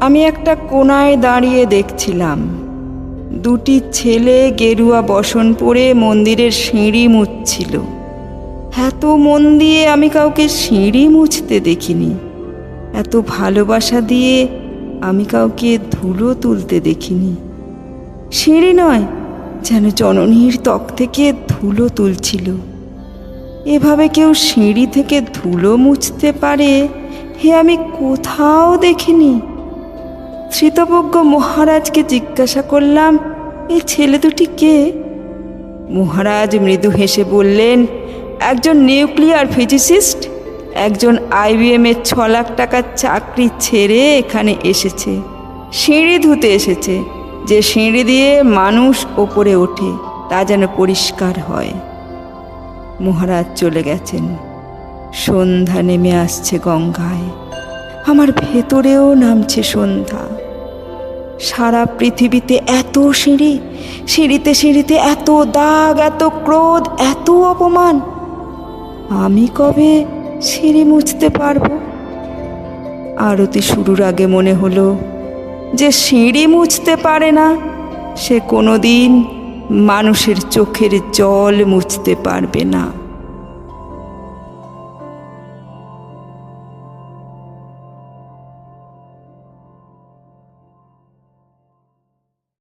আমি একটা কোনায় দাঁড়িয়ে দেখছিলাম। দুটি ছেলে গেরুয়া বসন পরে মন্দিরের সিঁড়ি মুছছিল। এত মন দিয়ে আমি কাউকে সিঁড়ি মুছতে দেখিনি। এত ভালোবাসা দিয়ে আমি কাউকে ধুলো তুলতে দেখিনি। সিঁড়ি নয়, যেন জননীর ত্বক থেকে ধুলো তুলছিল। এভাবে কেউ সিঁড়ি থেকে ধুলো মুছতে পারে, হে আমি কোথাও দেখিনি। শ্রীতবজ্ঞ মহারাজকে জিজ্ঞাসা করলাম এই ছেলে দুটি কে? মহারাজ মৃদু হেসে বললেন, একজন নিউক্লিয়ার ফিজিসিস্ট, একজন আইবিএম এর ছ লাখ টাকার চাকরি ছেড়ে এখানে এসেছে। সিঁড়ি ধুতে এসেছে, যে সিঁড়ি দিয়ে মানুষ ওপরে ওঠে, তা যেন পরিষ্কার হয়। মহারাজ চলে গেছেন। সন্ধ্যা নেমে আসছে গঙ্গায়। আমার ভেতরেও নামছে সন্ধ্যা। সারা পৃথিবীতে এত সিঁড়ি, সিঁড়িতে সিঁড়িতে এত দাগ, এত ক্রোধ, এত অপমান। আমি কবে সিঁড়ি মুছতে পারব? আরতি শুরুর আগে মনে হলো যে সিঁড়ি মুছতে পারে না, সে কোনোদিন মানুষের চোখের জল মুছতে পারবে না।